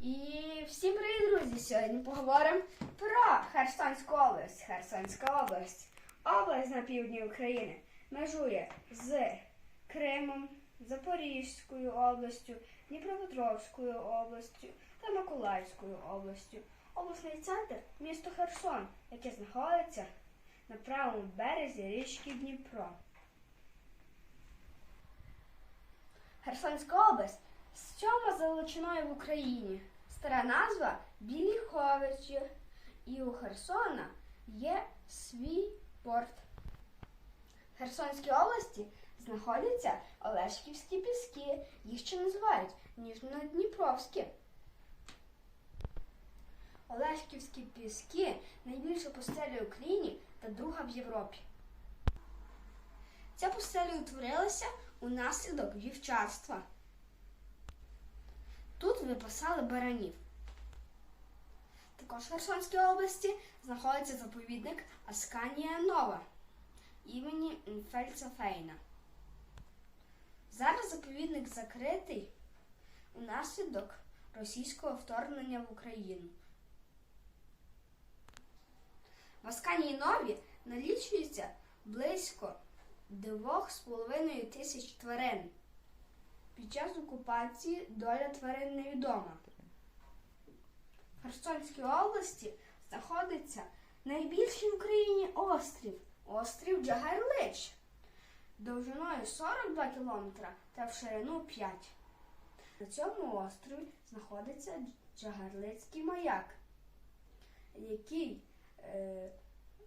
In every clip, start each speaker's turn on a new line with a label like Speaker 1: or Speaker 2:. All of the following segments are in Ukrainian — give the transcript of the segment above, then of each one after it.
Speaker 1: І всім привіт, друзі! Сьогодні поговоримо про Херсонську область. Херсонська область. Область на півдні України межує з Кримом, Запорізькою областю, Дніпропетровською областю та Миколаївською областю. Обласний центр місто Херсон, яке знаходиться на правому березі річки Дніпро. Херсонська область сьома за величиною в Україні. Стара назва Біліховичі. І у Херсона є свій порт. В Херсонській області знаходяться Олешківські піски. Їх ще називають Ніжнодніпровські. Олешківські піски найбільша пустеля в Україні та друга в Європі. Ця пустеля утворилася унаслідок вівчарства. Тут випасали баранів. Також в Херсонській області знаходиться заповідник Асканія Нова імені Фельдса Фейна. Зараз заповідник закритий унаслідок російського вторгнення в Україну. В Асканії Нові налічується близько 2,5 тисяч тварин. Під час окупації доля тварин невідома. В Херсонській області знаходиться найбільший в Україні острів острів Джагарлич довжиною 42 км та в ширину 5. На цьому острові знаходиться Джагарлицький маяк, який е,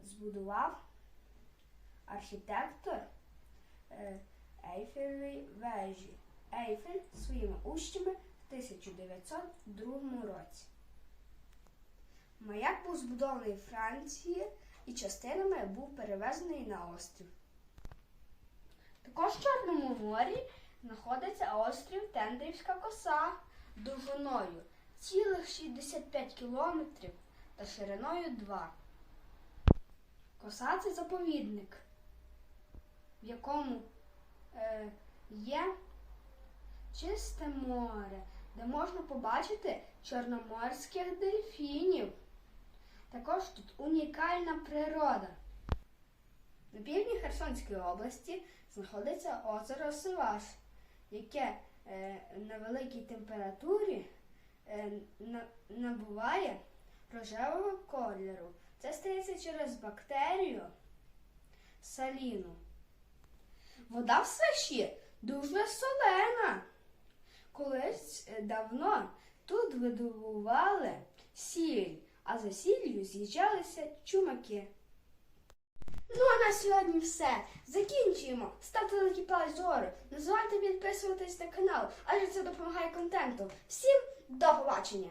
Speaker 1: збудував архітектор е, Ейфелевої вежі. Ейфель своїми учнями в 1902 році. Маяк був збудований в Франції і частинами був перевезений на острів. Також в Чорному морі знаходиться острів Тендрівська коса довжиною цілих 65 кілометрів та шириною 2. Коса це заповідник, в якому е, є чисте море, де можна побачити чорноморських дельфінів. Також тут унікальна природа. На півдні Херсонської області знаходиться озеро Сиваш, яке е, на великій температурі е, на, набуває рожевого кольору. Це стається через бактерію саліну. Вода в свищі дуже солена. Колись е, давно тут видобували сіль, а за сіллю з'їжджалися чумаки. Ну а на сьогодні все. Закінчуємо. Ставте лайки палець зору. Не забувайте підписуватись на канал, адже це допомагає контенту. Всім до побачення!